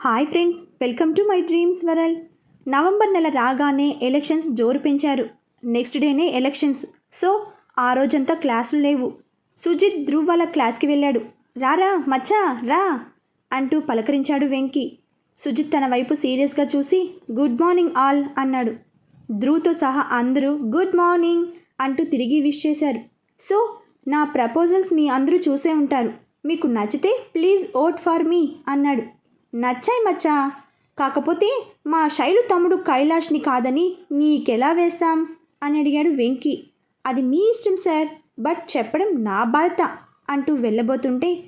Hi friends welcome to my dreams world. November నెల రాగానే elections జోరు పెంచారు నెక్స్ట్ డేనే ఎలక్షన్స్. సో ఆ రోజంతా క్లాసులు లేవు. సుజిత్ ధ్రువ్ వాళ్ళ క్లాస్కి వెళ్ళాడు. రారా మచ్చా రా అంటూ పలకరించాడు వెంకీ. సుజిత్ తన వైపు సీరియస్గా చూసి గుడ్ మార్నింగ్ ఆల్ అన్నాడు. ధ్రువ్తో సహా అందరూ గుడ్ మార్నింగ్ అంటూ తిరిగి విష్ చేశారు. సో నా ప్రపోజల్స్ మీ అందరూ చూసే ఉంటారు. మీకు నచ్చితే ప్లీజ్ ఓట్ ఫర్ మీ అన్నాడు. నచ్చాయి మచ్చా. కాకపోతే మా శైలు తమ్ముడు కైలాష్ని కాదని నీకెలా వేస్తాం? అని అడిగాడు వెంకీ. అది మీ ఇష్టం సార్. బట్ చెప్పడం నా బాధ్యత అంటూ వెళ్ళబోతుంటే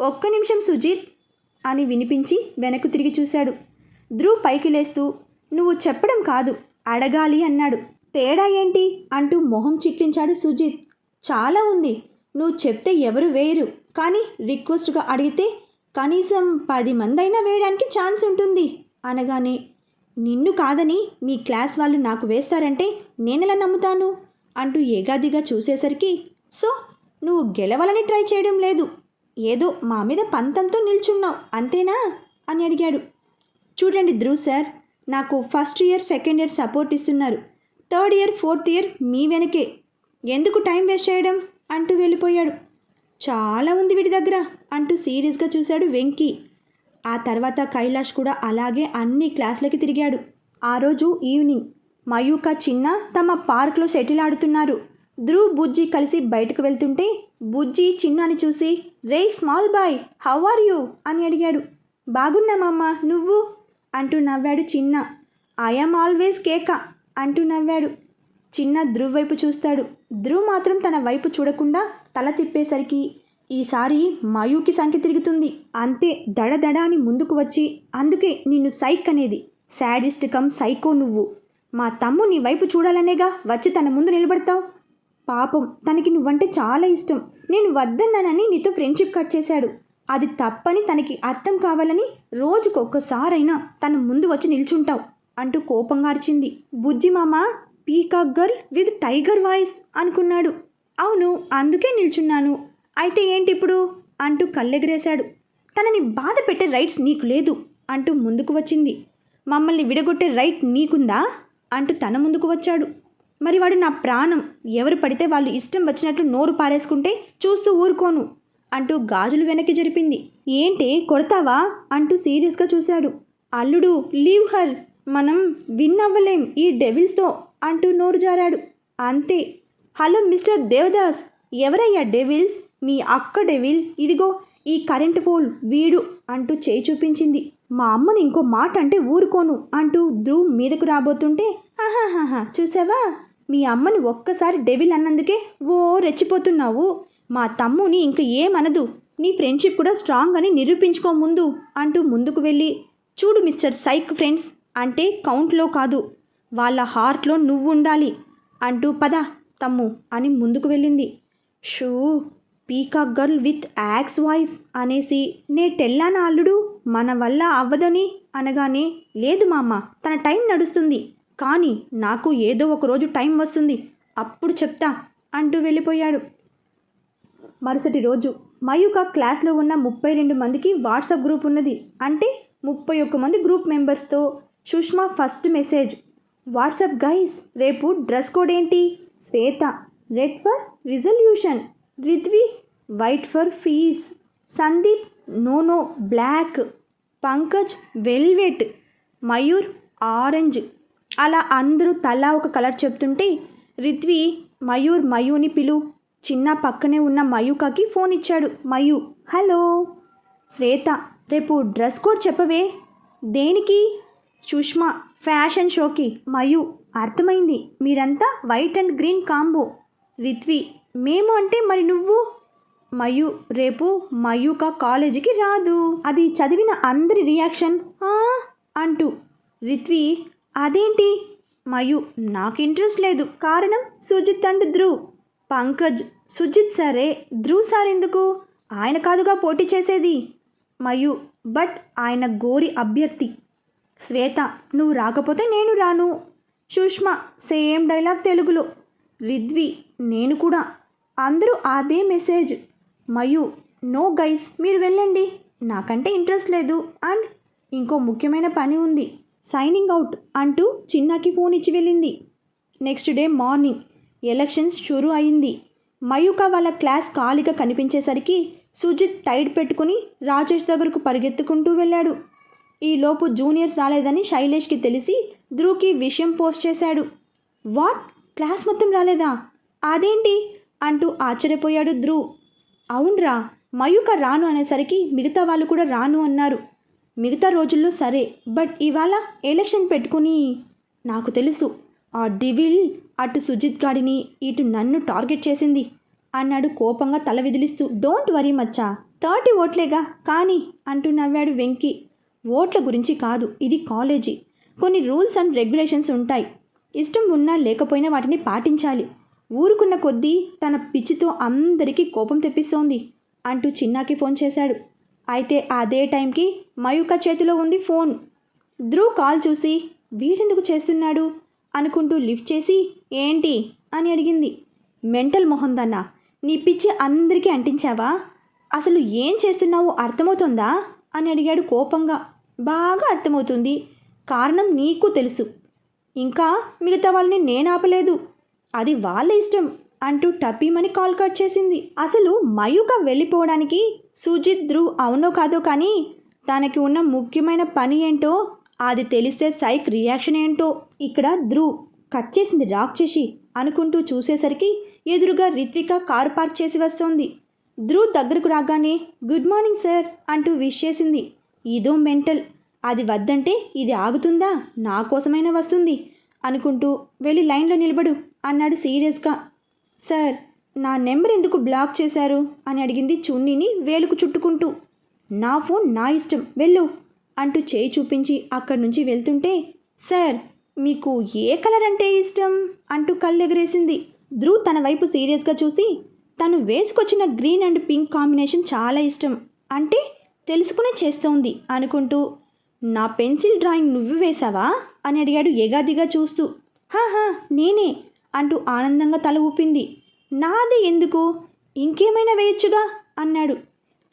ఒక్క నిమిషం సుజీత్ అని వినిపించి వెనక్కు తిరిగి చూశాడు. ధ్రువ్ పైకి లేస్తూ నువ్వు చెప్పడం కాదు అడగాలి అన్నాడు. తేడా ఏంటి? అంటూ మొహం చిట్లించాడు సుజిత్. చాలా ఉంది. నువ్వు చెప్తే ఎవరు వేయరు. కానీ రిక్వెస్ట్గా అడిగితే కనీసం పది మంది అయినా వేయడానికి ఛాన్స్ ఉంటుంది. అనగానే నిన్ను కాదని మీ క్లాస్ వాళ్ళు నాకు వేస్తారంటే నేనెలా నమ్ముతాను? అంటూ ఏగాదిగా చూసేసరికి సో నువ్వు గెలవాలని ట్రై చేయడం లేదు. ఏదో మా మీద పంతంతో నిల్చున్నావు అంతేనా? అని అడిగాడు. చూడండి ధ్రువ్ సార్ నాకు first year second year support ఇస్తున్నారు. థర్డ్ ఇయర్ ఫోర్త్ ఇయర్ మీ వెనకే. ఎందుకు టైం వేస్ట్ చేయడం? అంటూ వెళ్ళిపోయాడు. చాలా ఉంది వీడి దగ్గర అంటూ సీరియస్గా చూశాడు వెంకీ. ఆ తర్వాత కైలాష్ కూడా అలాగే అన్ని క్లాసులకి తిరిగాడు. ఆ రోజు ఈవినింగ్ మయూక చిన్న తమ పార్క్లో షటిల్ ఆడుతున్నారు. ధ్రువ్ బుజ్జి కలిసి బయటకు వెళ్తుంటే బుజ్జి చిన్నాని చూసి రే small boy how are you? అని అడిగాడు. బాగున్నామమ్మా నువ్వు? అంటూ నవ్వాడు చిన్న. ఐఎమ్ ఆల్వేస్ కేక అంటూ నవ్వాడు. చిన్న ధ్రువ్ వైపు చూస్తాడు. ధ్రువ్ మాత్రం తన వైపు చూడకుండా తల తిప్పేసరికి ఈసారి మయూకి సంఖ్య తిరుగుతుంది. అంతే దడదడ అని ముందుకు వచ్చి అందుకే నిన్ను సైక్ అనేది. శాడిస్ట్ కమ్ సైకో నువ్వు. మా తమ్ము నీ వైపు చూడాలనేగా వచ్చి తన ముందు నిలబడతావు. పాపం తనకి నువ్వంటే చాలా ఇష్టం. నేను వద్దన్నానని నీతో ఫ్రెండ్షిప్ కట్ చేశాడు. అది తప్పని తనకి అర్థం కావాలని రోజుకొక్కసారైనా తన ముందు వచ్చి నిల్చుంటావు అంటూ కోపంగా అరిచింది. బుజ్జి మామ peacock girl with tiger voice అనుకున్నాడు. అవును అందుకే నిల్చున్నాను. అయితే ఏంటి ఇప్పుడు అంటూ కళ్ళెగరేశాడు. తనని బాధ పెట్టే రైట్స్ నీకు లేదు అంటూ ముందుకు వచ్చింది. మమ్మల్ని విడగొట్టే రైట్ నీకుందా? అంటూ తన ముందుకు వచ్చాడు. మరి వాడు నా ప్రాణం. ఎవరు పడితే వాళ్ళు ఇష్టం వచ్చినట్లు నోరు పారేసుకుంటే చూస్తూ ఊరుకోను అంటూ గాజులు వెనక్కి జరిపింది. ఏంటి కొడతావా? అంటూ సీరియస్గా చూశాడు. అల్లుడు లీవ్ హర్. మనం విన్ అవ్వలేం ఈ డెవిల్స్తో. అంటూ నోరు జారాడు. అంతే. Hello mister Devdas. ఎవరయ్యా డెవిల్స్? మీ అక్క డెవిల్. ఇదిగో ఈ కరెంట్ ఫోల్ వీడు అంటూ చేయి చూపించింది. మా అమ్మని ఇంకో మాట అంటే ఊరుకోను అంటూ ధ్రువ్ మీదకు రాబోతుంటే ఆహాహాహా చూసావా? మీ అమ్మని ఒక్కసారి డెవిల్ అన్నందుకే ఓ రెచ్చిపోతున్నావు. మా తమ్ముని ఇంక ఏమనదు. నీ ఫ్రెండ్షిప్ కూడా స్ట్రాంగ్ అని నిరూపించుకో ముందు అంటూ ముందుకు వెళ్ళి చూడు మిస్టర్ సైక్ ఫ్రెండ్స్ అంటే కౌంట్లో కాదు. వాళ్ళ హార్ట్లో నువ్వు ఉండాలి అంటూ పద తమ్ము అని ముందుకు వెళ్ళింది. Shoo peacock girl with axe voice అనేసి నే టెల్లానా అల్లుడు మన వల్ల అవ్వదని అనగానే లేదు మామ తన టైం నడుస్తుంది కానీ నాకు ఏదో ఒక రోజు టైం వస్తుంది అప్పుడు చెప్తా అంటూ వెళ్ళిపోయాడు. మరుసటి రోజు మయూక క్లాస్లో ఉన్న ముప్పై రెండు మందికి వాట్సాప్ గ్రూప్ ఉన్నది అంటే ముప్పై ఒక్క మంది గ్రూప్ మెంబర్స్తో Sushma first message WhatsApp guys రేపు డ్రెస్ కోడ్ ఏంటి? Shweta. Red for resolution. Ridhvi white for peace. Sandeep no no black. Pankaj velvet. Mayur orange. అలా అందరూ తలా ఒక కలర్ చెప్తుంటే రిత్వి మయూర్ మయూని పిలు. చిన్న పక్కనే ఉన్న మయూకకి ఫోన్ ఇచ్చాడు. మయూ హలో. శ్వేత రేపు డ్రెస్ కోడ్ చెప్పవే? దేనికి? సుష్మా ఫ్యాషన్ షోకి మయు అర్థమైంది. మీరంతా white and green combo. Ritvi మేము అంటే మరి నువ్వు? మయు రేపు మయూక కాలేజీకి రాదు. అది చదివిన అందరి రియాక్షన్. అంటూ. రిత్వి అదేంటి? మయు నాకు ఇంట్రెస్ట్ లేదు. కారణం సుజిత్ అండ్ ధ్రువ్. పంకజ్ సుజిత్ సరే ధ్రువ్ సార్ ఎందుకు? ఆయన కాదుగా పోటీ చేసేది. మయు బట్ ఆయన గోరి అభ్యర్థి. శ్వేత నువ్వు రాకపోతే నేను రాను. సుష్మా సేమ్ డైలాగ్ తెలుగులో. రిద్వి నేను కూడా. అందరూ అదే మెసేజ్. మయు నో గైస్ మీరు వెళ్ళండి. నాకంటే ఇంట్రెస్ట్ లేదు. అండ్ ఇంకో ముఖ్యమైన పని ఉంది. సైనింగ్ అవుట్ అంటూ చిన్నాకి ఫోన్ ఇచ్చి వెళ్ళింది. నెక్స్ట్ డే మార్నింగ్ ఎలక్షన్స్ షురూ అయింది. మయూక వాళ్ళ క్లాస్ ఖాళీగా కనిపించేసరికి సుజిత్ టైడ్ పెట్టుకుని రాజేష్ దగ్గరకు పరిగెత్తుకుంటూ వెళ్ళాడు. ఈలోపు జూనియర్స్ రాలేదని శైలేష్కి తెలిసి ధ్రువ్కి విషయం పోస్ట్ చేశాడు. వాట్? క్లాస్ మొత్తం రాలేదా? అదేంటి? అంటూ ఆశ్చర్యపోయాడు ధ్రువ్. అవునరా మయూక రాను అనేసరికి మిగతా వాళ్ళు కూడా రాను అన్నారు. మిగతా రోజుల్లో సరే బట్ ఇవాళ ఎలక్షన్ పెట్టుకుని నాకు తెలుసు ఆ డివిల్ అటు సుజిత్ గాడిని ఇటు నన్ను టార్గెట్ చేసింది అన్నాడు కోపంగా తల విదిలిస్తూ. డోంట్ వరీ మచ్చా థర్టీ ఓట్లేగా కానీ అంటూ నవ్వాడు వెంకీ. ఓట్ల గురించి కాదు ఇది కాలేజీ. కొన్ని రూల్స్ అండ్ రెగ్యులేషన్స్ ఉంటాయి. ఇష్టం ఉన్నా లేకపోయినా వాటిని పాటించాలి. ఊరుకున్న కొద్దీ తన పిచ్చితో అందరికీ కోపం తెప్పిస్తోంది అంటూ చిన్నాకి ఫోన్ చేశాడు. అయితే అదే టైంకి మయూక చేతిలో ఉంది ఫోన్. ధ్రువ్ కాల్ చూసి వీడెందుకు చేస్తున్నాడు? అనుకుంటూ లిఫ్ట్ చేసి ఏంటి? అని అడిగింది. మెంటల్ మొహందన్న నీ పిచ్చి అందరికీ అంటించావా? అసలు ఏం చేస్తున్నావో అర్థమవుతుందా? అని అడిగాడు కోపంగా. బాగా అర్థమవుతుంది. కారణం నీకు తెలుసు. ఇంకా మిగతా వాళ్ళని నేను ఆపలేదు. అది వాళ్ళ ఇష్టం అంటూ టపీమని కాల్ కట్ చేసింది. అసలు మయూక వెళ్ళిపోవడానికి సుజిత్ ధ్రువ్ అవునో కాదో కానీ తనకి ఉన్న ముఖ్యమైన పని ఏంటో అది తెలిస్తే సైక్ రియాక్షన్ ఏంటో ఇక్కడ ధ్రువ్ కట్ చేసింది రాక్ చేసి అనుకుంటూ చూసేసరికి ఎదురుగా రిత్విక కారు పార్క్ చేసి వస్తోంది. ధ్రువ్ దగ్గరకు రాగానే గుడ్ మార్నింగ్ సార్ అంటూ విష్ చేసింది. ఇదో మెంటల్. అది వద్దంటే ఇది ఆగుతుందా? నా కోసమైనా వస్తుంది అనుకుంటూ వెళ్ళి లైన్లో నిలబడు అన్నాడు సీరియస్గా. సార్ నా నెంబర్ ఎందుకు బ్లాక్ చేశారు? అని అడిగింది చున్నీని వేలుకు చుట్టుకుంటూ. నా ఫోన్ నా ఇష్టం వెళ్ళు అంటూ చేయి చూపించి అక్కడి నుంచి వెళ్తుంటే సార్ మీకు ఏ కలర్ అంటే ఇష్టం? అంటూ కళ్ళెగరేసింది. ధ్రువ్ తన వైపు సీరియస్గా చూసి తను వేసుకొచ్చిన గ్రీన్ అండ్ పింక్ కాంబినేషన్ చాలా ఇష్టం. అంటే తెలుసుకునే చేస్తోంది అనుకుంటూ నా పెన్సిల్ డ్రాయింగ్ నువ్వు వేశావా? అని అడిగాడు ఎగాదిగా చూస్తూ. హాహా నేనే అంటూ ఆనందంగా తల ఊపింది. నాది ఎందుకు? ఇంకేమైనా వేయొచ్చుగా? అన్నాడు.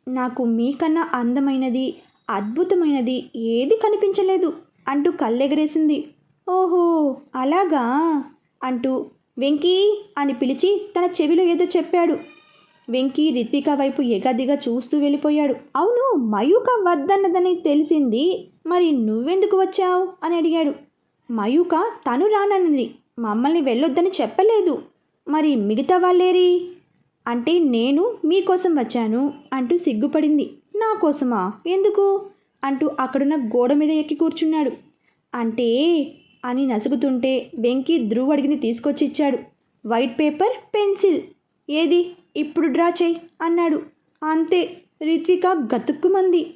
నాకు మీకన్నా అందమైనది అద్భుతమైనది ఏది కనిపించలేదు అంటూ కళ్ళెగరేసింది. ఓహో అలాగా? అంటూ వెంకీ అని పిలిచి తన చెవిలో ఏదో చెప్పాడు. వెంకీ రిత్విక వైపు ఎగదిగా చూస్తూ వెళ్ళిపోయాడు. అవును మయూక వద్దన్నదని తెలిసింది. మరి నువ్వెందుకు వచ్చావు? అని అడిగాడు. మయూక తను రానన్నది. మమ్మల్ని వెళ్ళొద్దని చెప్పలేదు. మరి మిగతా వాళ్ళేరి? అంటే నేను మీకోసం వచ్చాను అంటూ సిగ్గుపడింది. నా కోసమా? ఎందుకు? అంటూ అక్కడున్న గోడ మీద ఎక్కి కూర్చున్నాడు. అంటే? అని నసుగుతుంటే వెంకీ ధ్రువ్ అడిగింది తీసుకొచ్చి ఇచ్చాడు. White paper pencil. ఏది? ఇప్పుడు డ్రా చేయి అన్నాడు. అంతే రిత్విక గతుక్కుమంది.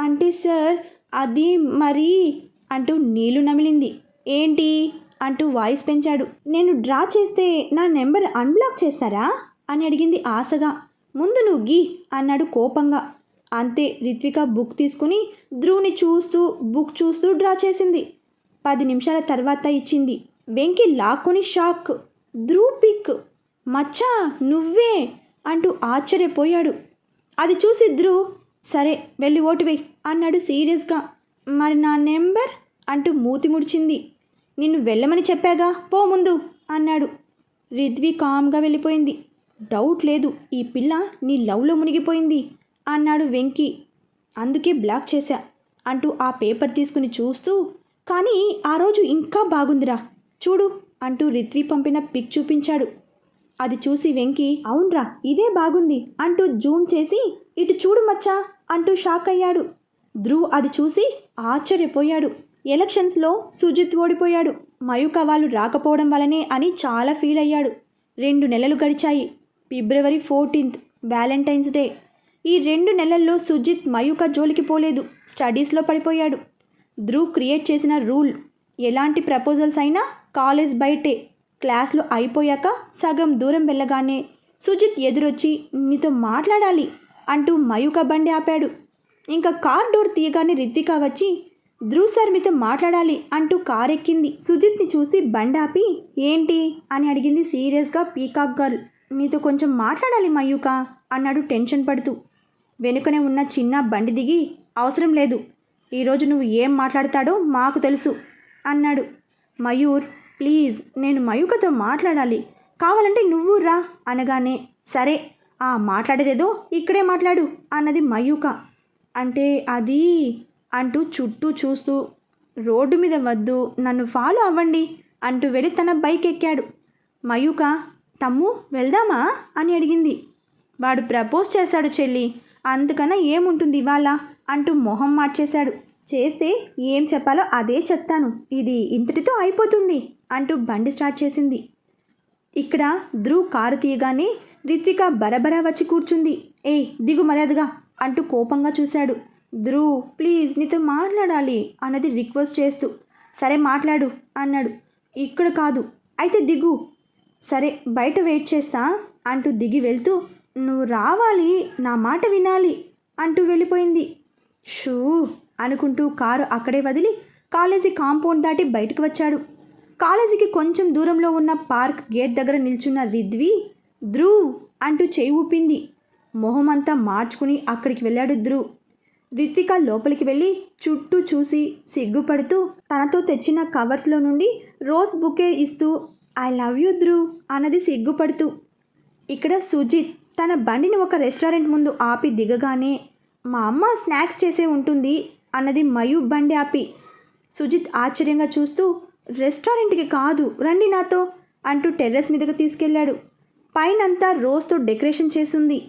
అంటే సార్ అది మరి అంటూ నీళ్ళు నమిలింది. ఏంటి? అంటూ వాయిస్ పెంచాడు. నేను డ్రా చేస్తే నా నెంబర్ అన్బ్లాక్ చేస్తారా? అని అడిగింది ఆశగా. ముందు నువ్వు గీ అన్నాడు కోపంగా. అంతే రిత్విక బుక్ తీసుకుని ధ్రువుని చూస్తూ బుక్ చూస్తూ డ్రా చేసింది. పది నిమిషాల తర్వాత ఇచ్చింది. వెంకి లాక్కొని షాక్. ధ్రువ్ పిక్. మచ్చా నువ్వే అంటూ ఆశ్చర్యపోయాడు. అది చూసి ధ్రువ్ సరే వెళ్ళి ఓటు వేయి అన్నాడు సీరియస్గా. మరి నా నెంబర్ అంటూ మూతి ముడిచింది. నిన్ను వెళ్ళమని చెప్పాగా పో ముందు అన్నాడు. రిద్వి కామ్గా వెళ్ళిపోయింది. డౌట్ లేదు ఈ పిల్ల నీ లవ్లో మునిగిపోయింది అన్నాడు వెంకీ. అందుకే బ్లాక్ చేశా అంటూ ఆ పేపర్ తీసుకుని చూస్తూ కానీ ఆ రోజు ఇంకా బాగుందిరా చూడు అంటూ రిత్వి పంపిన పిక్ చూపించాడు. అది చూసి వెంకీ అవునరా ఇదే బాగుంది అంటూ జూమ్ చేసి ఇటు చూడు మచ్చా అంటూ షాక్ అయ్యాడు. ధ్రువ్ అది చూసి ఆశ్చర్యపోయాడు. ఎలక్షన్స్లో సుజిత్ ఓడిపోయాడు. మయూక వాళ్ళు రాకపోవడం వలనే అని చాలా ఫీల్ అయ్యాడు. రెండు నెలలు గడిచాయి. February fourteenth Valentine's Day. ఈ రెండు నెలల్లో సుజిత్ మయూక జోలికి పోలేదు. స్టడీస్లో పడిపోయాడు. ధ్రువ్ క్రియేట్ చేసిన రూల్ ఎలాంటి ప్రపోజల్స్ అయినా కాలేజ్ బయటే. క్లాసులు అయిపోయాక సగం దూరం వెళ్ళగానే సుజిత్ ఎదురొచ్చి నీతో మాట్లాడాలి అంటూ మయూక బండి ఆపాడు. ఇంకా కార్ డోర్ తీయగానే రిత్విక వచ్చి ధ్రువ్ సార్ మీతో మాట్లాడాలి అంటూ కార్ ఎక్కింది సుజిత్ని చూసి బండి ఆపి ఏంటి? అని అడిగింది సీరియస్గా పీకాక్ గర్ల్. నీతో కొంచెం మాట్లాడాలి మయూక అన్నాడు టెన్షన్ పడుతూ. వెనుకనే ఉన్న చిన్న బండి దిగి అవసరం లేదు. ఈరోజు నువ్వు ఏం మాట్లాడతాడో మాకు తెలుసు అన్నాడు. మయూర్ ప్లీజ్ నేను మయూకతో మాట్లాడాలి. కావాలంటే నువ్వు రా అనగానే సరే ఆ మాట్లాడేదేదో ఇక్కడే మాట్లాడు అన్నది మయూక అంటే అది అంటూ చుట్టూ చూస్తూ రోడ్డు మీద వద్దు నన్ను ఫాలో అవ్వండి అంటూ వెళ్ళి తన బైక్ ఎక్కాడు. మయూక తమ్ము వెళ్దామా అని అడిగింది. వాడు ప్రపోజ్ చేశాడు చెల్లి అందుకన్నా ఏముంటుంది ఇవాళ అంటూ మొహం మార్చేశాడు. చేస్తే ఏం చెప్పాలో అదే చెప్తాను. ఇది ఇంతటితో అయిపోతుంది. అంటూ బండి స్టార్ట్ చేసింది. ఇక్కడ ధ్రువ్ కారు తీయగానే రిత్విక బరబరా వచ్చి కూర్చుంది. ఏయ్ దిగు మర్యాదగా అంటూ కోపంగా చూశాడు. ధ్రువ్ ప్లీజ్ నీతో మాట్లాడాలి అన్నది రిక్వెస్ట్ చేస్తూ. సరే మాట్లాడు అన్నాడు. ఇక్కడ కాదు అయితే దిగు. సరే బయట వెయిట్ చేస్తా అంటూ దిగి వెళ్తూ నువ్వు రావాలి నా మాట వినాలి అంటూ వెళ్ళిపోయింది. షూ అనుకుంటూ కారు అక్కడే వదిలి కాలేజీ కాంపౌండ్ దాటి బయటకు వచ్చాడు. కాలేజీకి కొంచెం దూరంలో ఉన్న పార్క్ గేట్ దగ్గర నిల్చున్న రిద్వి ధ్రువ్ అంటూ చేయి ఊపింది. మొహమంతా మార్చుకుని అక్కడికి వెళ్ళాడు ధ్రువ్. రిత్విక లోపలికి వెళ్ళి చుట్టూ చూసి సిగ్గుపడుతూ తనతో తెచ్చిన కవర్స్లో నుండి రోజ్ బుకే ఇస్తూ ఐ లవ్ యూ ధ్రువ్ అన్నది సిగ్గుపడుతూ. ఇక్కడ సుజిత్ తన బండిని ఒక రెస్టారెంట్ ముందు ఆపి దిగగానే మా అమ్మ స్నాక్స్ చేసే ఉంటుంది అన్నది మయూ బండి ఆపి. సుజిత్ ఆశ్చర్యంగా చూస్తూ రెస్టారెంట్కి కాదు. రండి నాతో అంటూ టెర్రస్ మీదకు తీసుకెళ్ళాడు. పైనంతా రోజ్తో డెకరేషన్ చేసింది.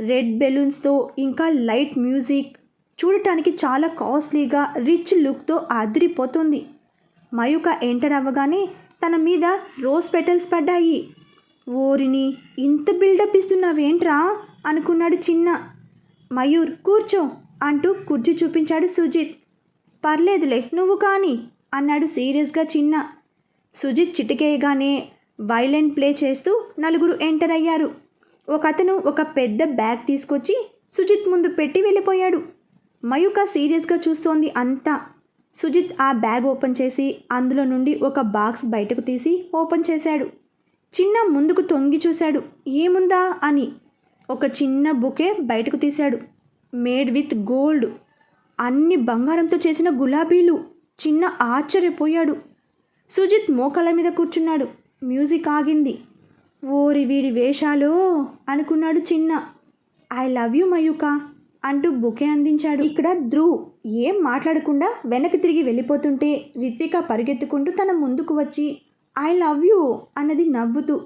రెడ్ బెలూన్స్తో ఇంకా లైట్ మ్యూజిక్. చూడటానికి చాలా కాస్ట్లీగా రిచ్ లుక్తో అదిరిపోతుంది. మయూక ఎంటర్ అవ్వగానే తన మీద రోజ్ పెటల్స్ పడ్డాయి. ఓరిని ఇంత బిల్డప్ ఇస్తున్నావేంట్రా? అనుకున్నాడు చిన్న. మయూర్ కూర్చో అంటూ కుర్చీ చూపించాడు సుజిత్. పర్లేదులే నువ్వు కానీ. అన్నాడు సీరియస్గా చిన్న. సుజిత్ చిటికేయగానే వైలెన్ ప్లే చేస్తూ నలుగురు ఎంటర్ అయ్యారు. ఒక అతను ఒక పెద్ద బ్యాగ్ తీసుకొచ్చి సుజిత్ ముందు పెట్టి వెళ్ళిపోయాడు. మయూక సీరియస్గా చూస్తోంది అంతా. సుజిత్ ఆ బ్యాగ్ ఓపెన్ చేసి అందులో నుండి ఒక బాక్స్ బయటకు తీసి ఓపెన్ చేశాడు. చిన్న ముందుకు తొంగి చూశాడు. ఏముందా అని ఒక చిన్న బుకే బయటకు తీశాడు. Made with gold. అన్ని బంగారంతో చేసిన గులాబీలు. చిన్న ఆశ్చర్యపోయాడు. సుజిత్ మోకాళ్ళ మీద కూర్చున్నాడు. మ్యూజిక్ ఆగింది. ఓరి వీడి వేషాలు అనుకున్నాడు చిన్న. ఐ లవ్ యూ మయూక అంటూ బుకే అందించాడు. ఇక్కడ ధ్రువ్ ఏం మాట్లాడకుండా వెనక్కి తిరిగి వెళ్ళిపోతుంటే రిత్విక పరిగెత్తుకుంటూ తన ముందుకు వచ్చి ఐ లవ్ యూ అన్నది నవ్వుతూ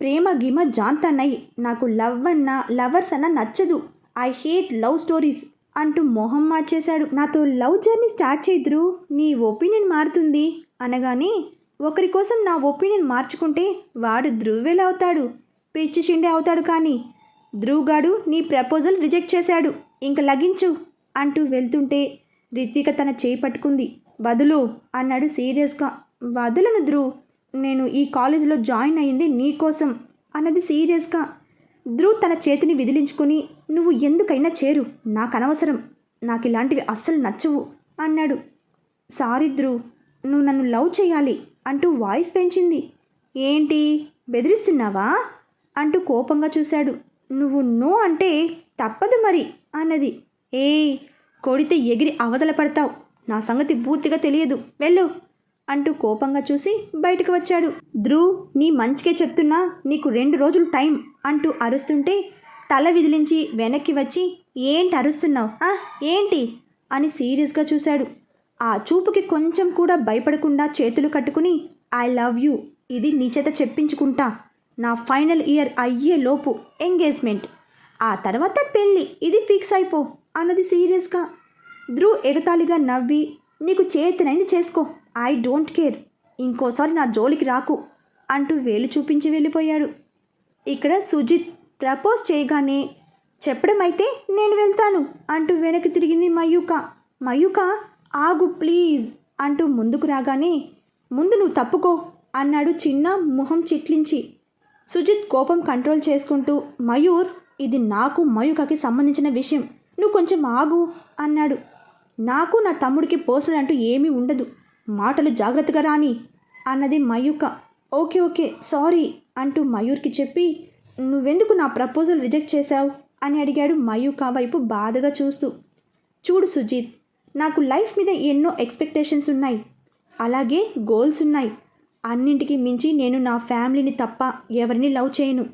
ప్రేమ గిమ జాంతన్నయ్ నాకు లవ్ అన్నా లవర్స్ అన్న నచ్చదు. I hate love stories. అంటూ మొహం మార్చేశాడు. నాతో లవ్ జర్నీ స్టార్ట్ చేద్దురు నీ ఒపీనియన్ మారుతుంది అనగానే ఒకరి కోసం నా ఒపీనియన్ మార్చుకుంటే వాడు ధ్రువెల్ అవుతాడు. పిచ్చి షిండే అవుతాడు కానీ ధ్రువ్ గాడు నీ ప్రపోజల్ రిజెక్ట్ చేశాడు. ఇంక లగించు అంటూ వెళ్తుంటే రిత్విక తన చేయి పట్టుకుంది. వదులు అన్నాడు సీరియస్గా. వదులను ధ్రువ్. నేను ఈ కాలేజీలో జాయిన్ అయ్యింది నీకోసం అన్నది సీరియస్గా. ధ్రువ్ తన చేతిని విదిలించుకుని నువ్వు ఎందుకైనా చేరు? నాకు అనవసరం నాకు ఇలాంటివి అస్సలు నచ్చవు అన్నాడు. సారీ ధ్రువ్. నువ్వు నన్ను లవ్ చేయాలి అంటూ వాయిస్ పెంచింది. ఏంటి? బెదిరిస్తున్నావా? అంటూ కోపంగా చూశాడు. నువ్వు నో అంటే తప్పదు మరి అన్నది. ఏయ్ కొడితే ఎగిరి అవతల పడతావు. నా సంగతి పూర్తిగా తెలియదు. వెళ్ళు. అంటూ కోపంగా చూసి బయటకు వచ్చాడు. ధ్రువ్ నీ మంచికే చెప్తున్నా నీకు రెండు రోజులు టైం అంటూ అరుస్తుంటే తల విదిలించి వెనక్కి వచ్చి ఏంటి అరుస్తున్నావు? ఆ ఏంటి? అని సీరియస్గా చూశాడు. ఆ చూపుకి కొంచెం కూడా భయపడకుండా చేతులు కట్టుకుని ఐ లవ్ యూ ఇది నీ చేత చెప్పించుకుంటా. నా ఫైనల్ ఇయర్ అయ్యే లోపు ఎంగేజ్మెంట్. ఆ తర్వాత పెళ్ళి ఇది ఫిక్స్ అయిపో అన్నది సీరియస్గా. ధ్రువ్ ఎగతాళిగా నవ్వి నీకు చేతనైంది చేసుకో. I don't care. ఇంకోసారి నా జోలికి రాకు అంటూ వేలు చూపించి వెళ్ళిపోయాడు. ఇక్కడ సుజిత్ ప్రపోజ్ చేయగానే చెప్పడం అయితే నేను వెళ్తాను అంటూ వెనక్కి తిరిగింది మయూక. మయూక ఆగు ప్లీజ్ అంటూ ముందుకు రాగానే ముందు నువ్వు తప్పుకో అన్నాడు చిన్న మొహం చిట్లించి. సుజిత్ కోపం కంట్రోల్ చేసుకుంటూ మయూర్ ఇది నాకు మయూకకి సంబంధించిన విషయం. నువ్వు కొంచెం ఆగు అన్నాడు. నాకు నా తమ్ముడికి పర్సనల్ అంటూ ఏమీ ఉండదు. మాటలు జాగ్రత్తగా రాని అన్నది మయూక. ఓకే ఓకే సారీ అంటూ మయూర్కి చెప్పి నువ్వెందుకు నా ప్రపోజల్ రిజెక్ట్ చేశావు? అని అడిగాడు మయూక వైపు బాధగా చూస్తూ. చూడు సుజీత్ నాకు లైఫ్ మీద ఎన్నో ఎక్స్పెక్టేషన్స్ ఉన్నాయి. అలాగే గోల్స్ ఉన్నాయి. అన్నింటికి మించి నేను నా ఫ్యామిలీని తప్ప ఎవరిని లవ్ చేయను.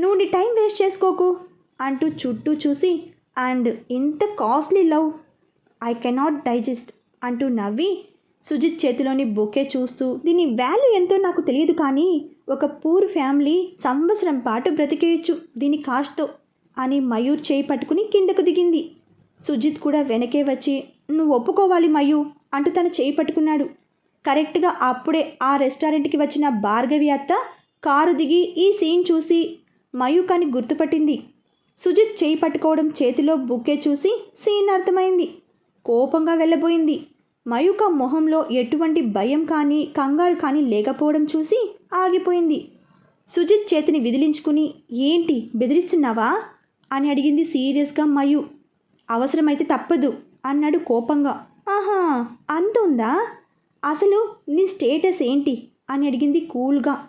నువ్వు నీ టైం వేస్ట్ చేసుకోకు అంటూ చుట్టూ చూసి అండ్ ఇంత costly love? I cannot digest అంటూ నవ్వి సుజిత్ చేతిలోని బొకే చూస్తూ దీని వాల్యూ ఎంతో నాకు తెలియదు కానీ ఒక పూర్ ఫ్యామిలీ సంవత్సరం పాటు బ్రతికేయచ్చు దీని కాస్ట్తో అని మయూర్ చేయి పట్టుకుని కిందకు దిగింది. సుజిత్ కూడా వెనకే వచ్చి నువ్వు ఒప్పుకోవాలి మయూ అంటూ తను చేయి పట్టుకున్నాడు. కరెక్ట్గా అప్పుడే ఆ రెస్టారెంట్కి వచ్చిన భార్గవి అత్త కారు దిగి ఈ సీన్ చూసి మయూకాని గుర్తుపట్టింది. సుజిత్ చేయి పట్టుకోవడం చేతిలో బుక్కే చూసి సీన్ అర్థమైంది. కోపంగా వెళ్ళబోయింది. మయూక మొహంలో ఎటువంటి భయం కానీ కంగారు కానీ లేకపోవడం చూసి ఆగిపోయింది. సుజిత్ చేతిని విదిలించుకుని ఏంటి బెదిరిస్తున్నావా? అని అడిగింది సీరియస్గా మయు. అవసరమైతే తప్పదు అన్నాడు కోపంగా. ఆహా అంత ఉందా? అసలు నీ స్టేటస్ ఏంటి? అని అడిగింది కూల్గా.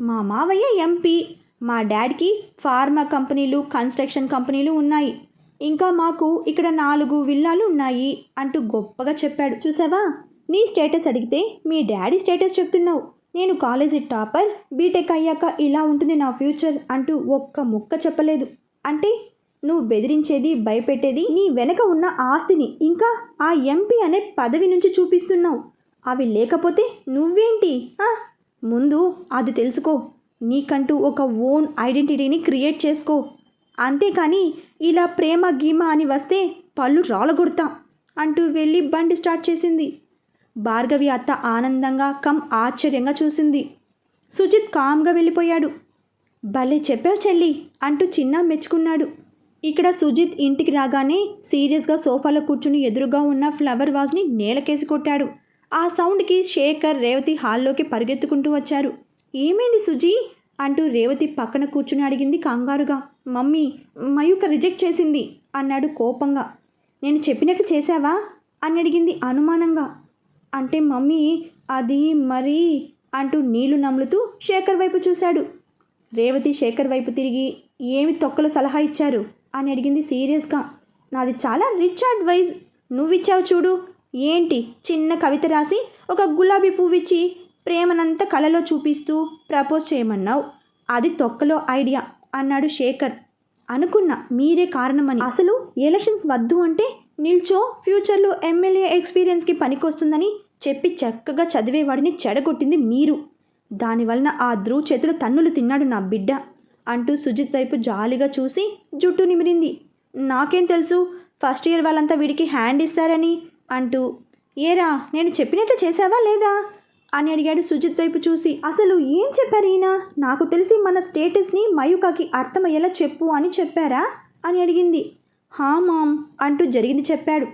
మా మావయ్య ఎంపీ మా డాడీకి ఫార్మా కంపెనీలు కన్స్ట్రక్షన్ కంపెనీలు ఉన్నాయి. ఇంకా మాకు ఇక్కడ నాలుగు విల్లాలు ఉన్నాయి అంటూ గొప్పగా చెప్పాడు. చూసావా? నీ స్టేటస్ అడిగితే మీ డాడీ స్టేటస్ చెప్తున్నావు. నేను కాలేజీ టాపర్ బీటెక్ అయ్యాక ఇలా ఉంటుంది నా ఫ్యూచర్ అంటూ ఒక్క ముక్క చెప్పలేదు. అంటే నువ్వు బెదిరించేది భయపెట్టేది నీ వెనక ఉన్న ఆస్తిని ఇంకా ఆ ఎంపీ అనే పదవి నుంచి చూపిస్తున్నావు. అవి లేకపోతే నువ్వేంటి? ముందు అది తెలుసుకో. నీకంటూ ఒక ఓన్ ఐడెంటిటీని క్రియేట్ చేసుకో. అంతేకాని ఇలా ప్రేమ గీమ అని వస్తే పళ్ళు రాలగొడతా అంటూ వెళ్ళి బండి స్టార్ట్ చేసింది. భార్గవి అత్త ఆనందంగా కమ్ ఆశ్చర్యంగా చూసింది. సుజిత్ కామ్గా వెళ్ళిపోయాడు. భలే చెప్పావు చెల్లి అంటూ చిన్న మెచ్చుకున్నాడు. ఇక్కడ సుజిత్ ఇంటికి రాగానే సీరియస్గా సోఫాలో కూర్చుని ఎదురుగా ఉన్న ఫ్లవర్ వాజ్ని నేలకేసి కొట్టాడు. ఆ సౌండ్కి శేఖర్ రేవతి హాల్లోకి పరిగెత్తుకుంటూ వచ్చారు. ఏమైంది సుజీ? అంటూ రేవతి పక్కన కూర్చుని అడిగింది కంగారుగా. మమ్మీ మయూక రిజెక్ట్ చేసింది అన్నాడు కోపంగా. నేను చెప్పినట్లు చేశావా? అని అడిగింది అనుమానంగా. అంటే మమ్మీ అది మరి అంటూ నీళ్ళు నములుతూ శేఖర్ వైపు చూశాడు. రేవతి శేఖర్ వైపు తిరిగి ఏమి తొక్కలు సలహా ఇచ్చారు? అని అడిగింది సీరియస్గా. నాది చాలా రిచ్ అడ్వైజ్. నువ్విచ్చావు చూడు. ఏంటి? చిన్న కవిత రాసి ఒక గులాబీ పువ్విచ్చి ప్రేమనంతా కలలో చూపిస్తూ ప్రపోజ్ చేయమన్నావు. అది తొక్కలో ఐడియా అన్నాడు శేఖర్. అనుకున్నా మీరే కారణమని. అసలు ఎలక్షన్స్ వద్దు అంటే నిల్చో ఫ్యూచర్లో ఎమ్మెల్యే ఎక్స్పీరియన్స్కి పనికొస్తుందని చెప్పి చక్కగా చదివేవాడిని చెడగొట్టింది మీరు. దానివలన ఆ ధ్రువ్ చేతులు తన్నులు తిన్నాడు నా బిడ్డ అంటూ సుజిత్ వైపు జాలిగా చూసి జుట్టు నిమిరింది. నాకేం తెలుసు ఫస్ట్ ఇయర్ వాళ్ళంతా వీడికి హ్యాండ్ ఇస్తారని అంటూ. ఏరా నేను చెప్పినట్లు చేసావా లేదా? అని అడిగాడు సుజిత్ వైపు చూసి. అసలు ఏం చెప్పారు ఈయన? నాకు తెలిసి మన స్టేటస్ని మయూకాకి అర్థమయ్యేలా చెప్పు అని చెప్పారా? అని అడిగింది. హా మామ్ అంటూ జరిగింది చెప్పాడు.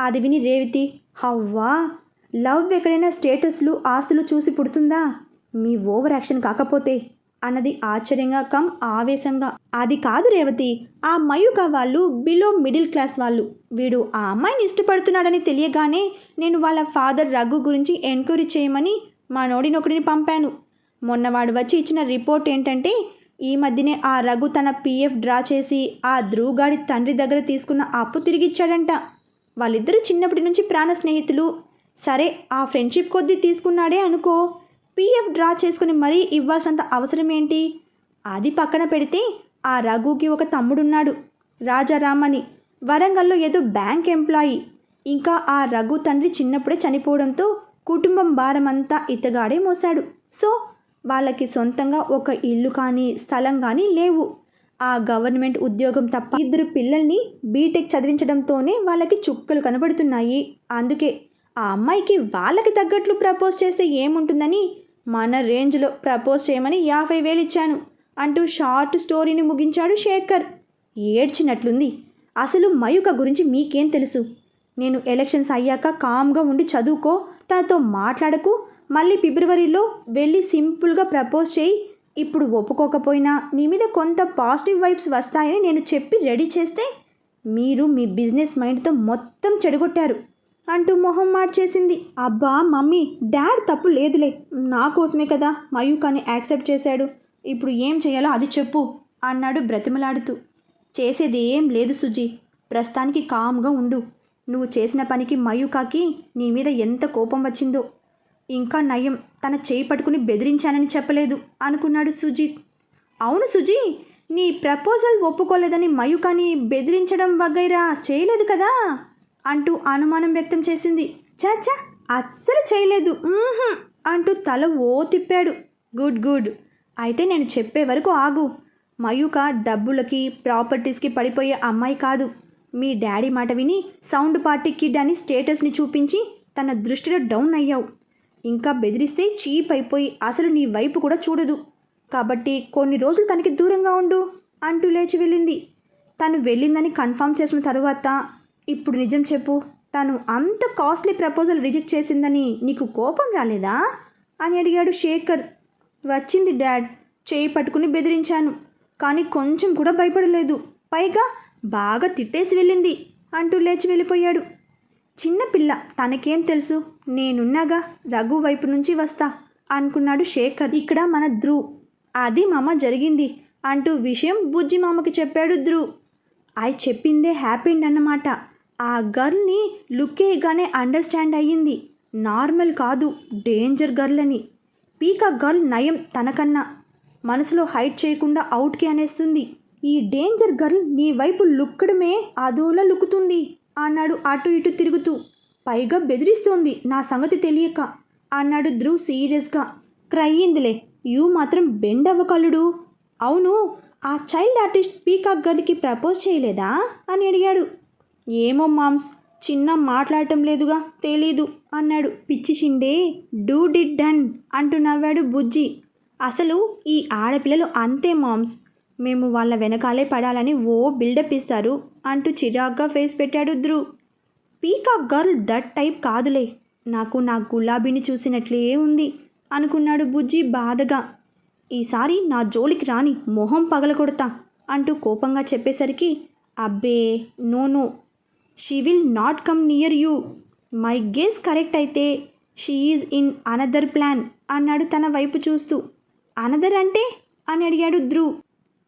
అది విని రేవతి హవ్వా! లవ్ ఎక్కడైనా స్టేటస్లు ఆస్తులు చూసి పుడుతుందా? మీ ఓవర్ యాక్షన్ కాకపోతే అన్నది ఆశ్చర్యంగా కమ్ ఆవేశంగా. అది కాదు రేవతి ఆ మయూక వాళ్ళు బిలో మిడిల్ క్లాస్ వాళ్ళు. వీడు ఆ అమ్మాయిని ఇష్టపడుతున్నాడని తెలియగానే నేను వాళ్ళ ఫాదర్ రఘు గురించి ఎంక్వైరీ చేయమని మా నోడినొకడిని పంపాను. మొన్న వాడు వచ్చి ఇచ్చిన రిపోర్ట్ ఏంటంటే ఈ మధ్యనే ఆ రఘు తన పీఎఫ్ డ్రా చేసి ఆ ధ్రువుగాడి తండ్రి దగ్గర తీసుకున్న అప్పు తిరిగిచ్చాడంట. వాళ్ళిద్దరూ చిన్నప్పటి నుంచి ప్రాణ స్నేహితులు. సరే ఆ ఫ్రెండ్షిప్ కొద్దీ తీసుకున్నాడే అనుకో. పీఎఫ్ డ్రా చేసుకుని మరీ ఇవ్వాల్సినంత అవసరం ఏంటి అది పక్కన పెడితే ఆ రఘుకి ఒక తమ్ముడున్నాడు రాజారామ్ అని వరంగల్లో ఏదో బ్యాంక్ ఎంప్లాయీ. ఇంకా ఆ రఘు తండ్రి చిన్నప్పుడే చనిపోవడంతో కుటుంబం భారమంతా ఇతగాడే మోసాడు సో వాళ్ళకి సొంతంగా ఒక ఇల్లు కానీ స్థలం కానీ లేవు. ఆ గవర్నమెంట్ ఉద్యోగం తప్ప ఇద్దరు పిల్లల్ని బీటెక్ చదివించడంతోనే వాళ్ళకి చుక్కలు కనబడుతున్నాయి. అందుకే ఆ అమ్మాయికి వాళ్ళకి తగ్గట్లు ప్రపోజ్ చేస్తే ఏముంటుందని మన రేంజ్లో ప్రపోజ్ చేయమని యాభై వేలు ఇచ్చాను. అంటూ షార్ట్ స్టోరీని ముగించాడు శేఖర్. ఏడ్చినట్లుంది. అసలు మయూక గురించి మీకేం తెలుసు? నేను ఎలక్షన్స్ అయ్యాక కామ్గా ఉండి చదువుకో తనతో మాట్లాడకు మళ్ళీ ఫిబ్రవరిలో వెళ్ళి సింపుల్గా ప్రపోజ్ చేయి. ఇప్పుడు ఒప్పుకోకపోయినా నీ మీద కొంత పాజిటివ్ వైబ్స్ వస్తాయని నేను చెప్పి రెడీ చేస్తే మీరు మీ బిజినెస్ మైండ్తో మొత్తం చెడగొట్టారు. అంటూ మొహం మార్చేసింది. అబ్బా మమ్మీ డాడ్ తప్పు లేదులే. నా కోసమే కదా మయూకాని యాక్సెప్ట్ చేశాడు. ఇప్పుడు ఏం చేయాలో అది చెప్పు అన్నాడు బ్రతిమలాడుతూ. చేసేది ఏం లేదు సుజీ. ప్రస్తుతానికి కామ్గా ఉండు. నువ్వు చేసిన పనికి మయూకాకి నీ మీద ఎంత కోపం వచ్చిందో. ఇంకా నయం. తన చేయి పట్టుకుని బెదిరించానని చెప్పలేదు అనుకున్నాడు సుజీత్ అవును సుజీ నీ ప్రపోజల్ ఒప్పుకోలేదని మయూకాని బెదిరించడం వగైరా చేయలేదు కదా? అంటూ అనుమానం వ్యక్తం చేసింది. చాచా అస్సలు చేయలేదు. అంటూ తల ఓ తిప్పాడు. Good good. అయితే నేను చెప్పే వరకు ఆగు. మయూక డబ్బులకి ప్రాపర్టీస్కి పడిపోయే అమ్మాయి కాదు. మీ డాడీ మాట విని సౌండ్ పార్టీ కిడ్ అని స్టేటస్ని చూపించి తన దృష్టిలో డౌన్ అయ్యావు. ఇంకా బెదిరిస్తే చీప్ అయిపోయి అసలు నీ వైపు కూడా చూడదు. కాబట్టి కొన్ని రోజులు తనకి దూరంగా ఉండు అంటూ లేచి వెళ్ళింది. తను వెళ్ళిందని కన్ఫర్మ్ చేసిన తరువాత ఇప్పుడు నిజం చెప్పు. తను అంత కాస్ట్లీ ప్రపోజల్ రిజెక్ట్ చేసిందని నీకు కోపం రాలేదా? అని అడిగాడు శేఖర్. వచ్చింది డాడ్. చేయి పట్టుకుని బెదిరించాను. కానీ కొంచెం కూడా భయపడలేదు. పైగా బాగా తిట్టేసి వెళ్ళింది అంటూ లేచి వెళ్ళిపోయాడు. చిన్నపిల్ల తనకేం తెలుసు? నేనున్నాగా రఘు వైపు నుంచి వస్తా అనుకున్నాడు శేఖర్. ఇక్కడ మన ధ్రువ్ అది మామ జరిగింది అంటూ విషయం బుజ్జి మామకి చెప్పాడు ధ్రువ్ అయి చెప్పిందే హ్యాపీండ్ అన్నమాట. ఆ గర్ల్ని లుక్ వేయగానే అండర్స్టాండ్ అయ్యింది. నార్మల్ కాదు డేంజర్ గర్ల్ అని పీకా గర్ల్ నయం తనకన్నా. మనసులో హైట్ చేయకుండా అవుట్కి అనేస్తుంది. ఈ డేంజర్ గర్ల్ నీ వైపు లుక్కడమే అదోలా లుక్కుతుంది అన్నాడు అటు ఇటు తిరుగుతూ. పైగా బెదిరిస్తోంది నా సంగతి తెలియక అన్నాడు ధ్రువ్ సీరియస్గా. క్రయ్యిందిలే యూ మాత్రం బెండ్ అవ్వకల్లుడు అవును ఆ చైల్డ్ ఆర్టిస్ట్ పీకాక్ గర్ల్కి ప్రపోజ్ చేయలేదా అని అడిగాడు. ఏమో మామ్స్ చిన్న మాట్లాడటం లేదుగా తెలీదు అన్నాడు పిచ్చి షిండే. డూ డిడ్ డన్ అంటూ నవ్వాడు బుజ్జి. అసలు ఈ ఆడపిల్లలు అంతే మామ్స్. మేము వాళ్ళ వెనకాలే పడాలని ఓ బిల్డప్ ఇస్తారు అంటూ చిరాగ్గా ఫేస్ పెట్టాడు Dhruv peacock girl that type కాదులే. నాకు నా గులాబీని చూసినట్లే ఉంది అనుకున్నాడు బుజ్జి బాధగా. ఈసారి నా జోలికి రాని మొహం పగలకొడతా అంటూ కోపంగా చెప్పేసరికి అబ్బే no no she will not come near you my guess correct అయితే she is in another plan అన్నాడు తన వైపు చూస్తూ. అనదర్ అంటే? అని అడిగాడు ధ్రువ్.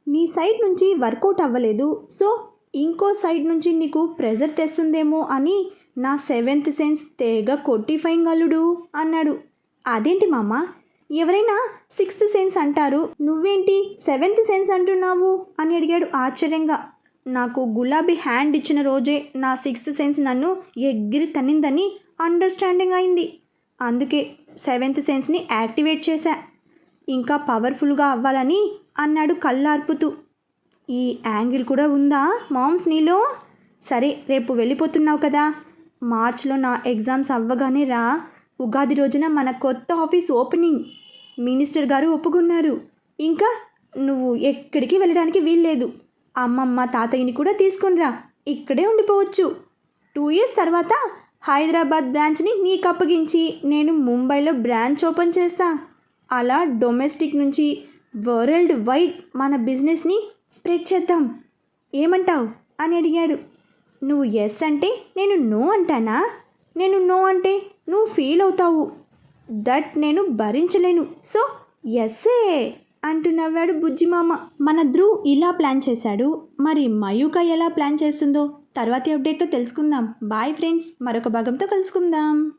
నీ సైడ్ నుంచి వర్కౌట్ అవ్వలేదు సో ఇంకో సైడ్ నుంచి నీకు ప్రెజర్ తెస్తుందేమో అని నా సెవెంత్ సెన్స్ తేగ కొట్టిఫైంగలుడు అన్నాడు. అదేంటి మామ? ఎవరైనా సిక్స్త్ సెన్స్ అంటారు నువ్వేంటి సెవెంత్ సెన్స్ అంటున్నావు? అని అడిగాడు ఆశ్చర్యంగా. నాకు గులాబీ హ్యాండ్ ఇచ్చిన రోజే నా సిక్స్త్ సెన్స్ నన్ను ఎగిరి తన్నిందని అండర్స్టాండింగ్ అయింది. అందుకే సెవెంత్ సెన్స్ని యాక్టివేట్ చేశా. ఇంకా పవర్ఫుల్గా అవ్వాలని అన్నాడు కళ్ళార్పుతూ. ఈ యాంగిల్ కూడా ఉందా మామ్స్ నీలో? సరే రేపు వెళ్ళిపోతున్నావు కదా. మార్చ్లో నా ఎగ్జామ్స్ అవ్వగానే రా. ఉగాది రోజున మన కొత్త ఆఫీస్ ఓపెనింగ్ మినిస్టర్ గారు ఒప్పుకున్నారు. ఇంకా నువ్వు ఎక్కడికి వెళ్ళడానికి వీల్లేదు. అమ్మమ్మ తాతయ్యని కూడా తీసుకొనిరా. ఇక్కడే ఉండిపోవచ్చు. టూ ఇయర్స్ తర్వాత హైదరాబాద్ బ్రాంచ్ని నీకు అప్పగించి నేను ముంబైలో బ్రాంచ్ ఓపెన్ చేస్తా. అలా డొమెస్టిక్ నుంచి వరల్డ్ వైడ్ మన బిజినెస్ని స్ప్రెడ్ చేద్దాం. ఏమంటావు? అని అడిగాడు. నువ్వు ఎస్ అంటే నేను నో అంటానా? నేను నో అంటే నువ్వు ఫీల్ అవుతావు. దట్ నేను భరించలేను. సో ఎస్సే అంటూ నవ్వాడు బుజ్జిమామ. మన ధ్రువ్ ఇలా ప్లాన్ చేశాడు. మరి మయూక ఎలా ప్లాన్ చేస్తుందో? తర్వాతి అప్డేట్లో తెలుసుకుందాం. Bye friends. మరొక భాగంతో కలుసుకుందాం.